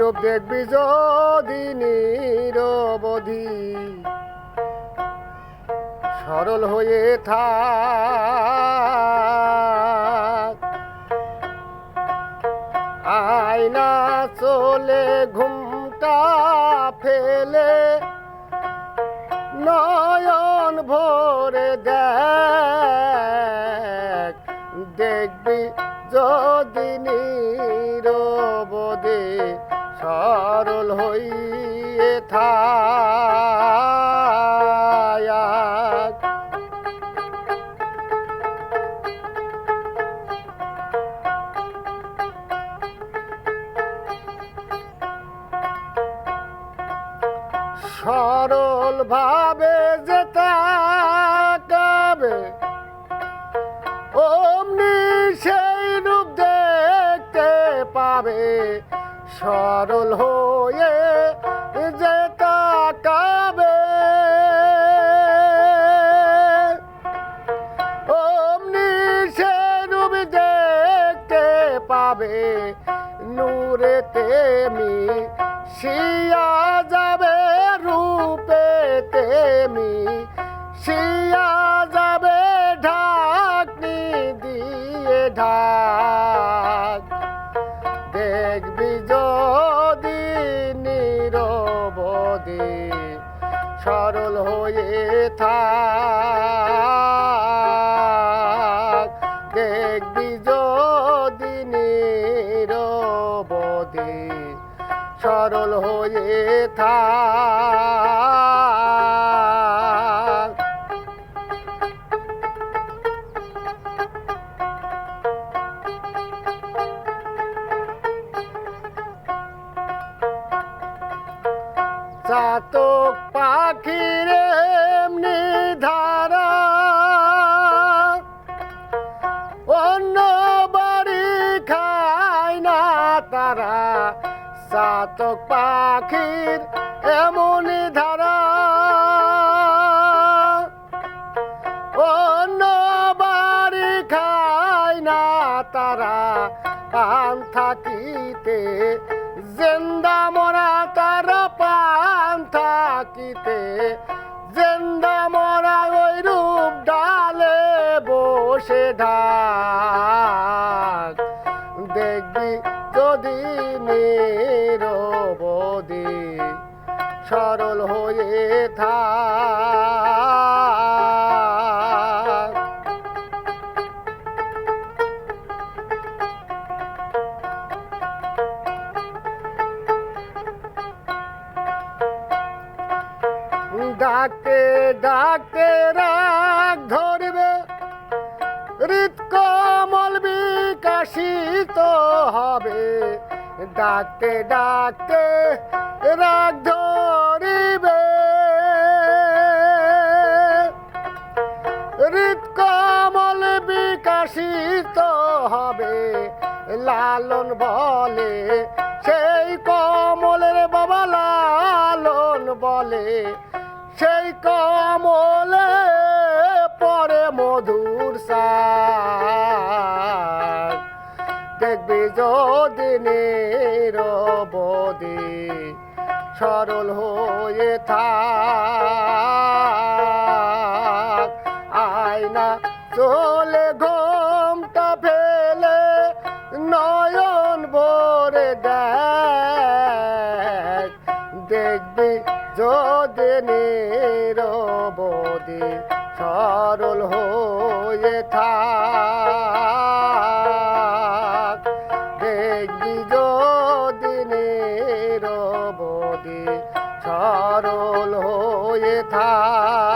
এরূপ দেখবি যদি নিরবধি। সরল হয়ে থাক। আয়না চলে ঘুমটা ফেলে নয়ন ভরে দেখ। সরল থাক সরল ভাবে যে তাকাবে অমনি সেই রূপ দেখতে পাবে। সরল হয়ে যে তাকাবে। অমনি সে রূপ দেখতে পাবে নূরে তেমি শিয়া যাবে রূপে তেমি। শিয়া দেখবি যদি নিরবদি সরল হয়ে থাক। দেখবি যদি নিরবদি সরল হয়ে থাক। চাতক পাখির এমনি ধারা। অন্য বাড়ি খায় না তারা, চাতক পাখির এমন ধারা। অন্য বাড়ি খায় না তারা, পান থাকিতে, জেন্দা মরা তারা থাকিতে জেন্দা মরা ওই রূপ ডালে বসে ঢাক। দেখবি যদি নিরবদি সরল হয়ে থাক ডাকতে ডাকে রাগ ধরবে। হৃৎকমল বিকাশিত হবে। ডাকে ডাকে রাগ ধরিবে। হৃৎকমল বিকাশিত হবে। লালন বলে সেই কমলের বাবা, লালন বলে সেই কমলে পরে মধুর সার। দেখবি যদি নিরবদি সরল হয়ে থাক। আয়না চলে ঘুমটা ফেলে নয়ন ভরে দেখ। দেখবি যদি নিরবদি সরল হয়ে থাক। দেখবি যদি নিরবদি সরল হয়ে থাক।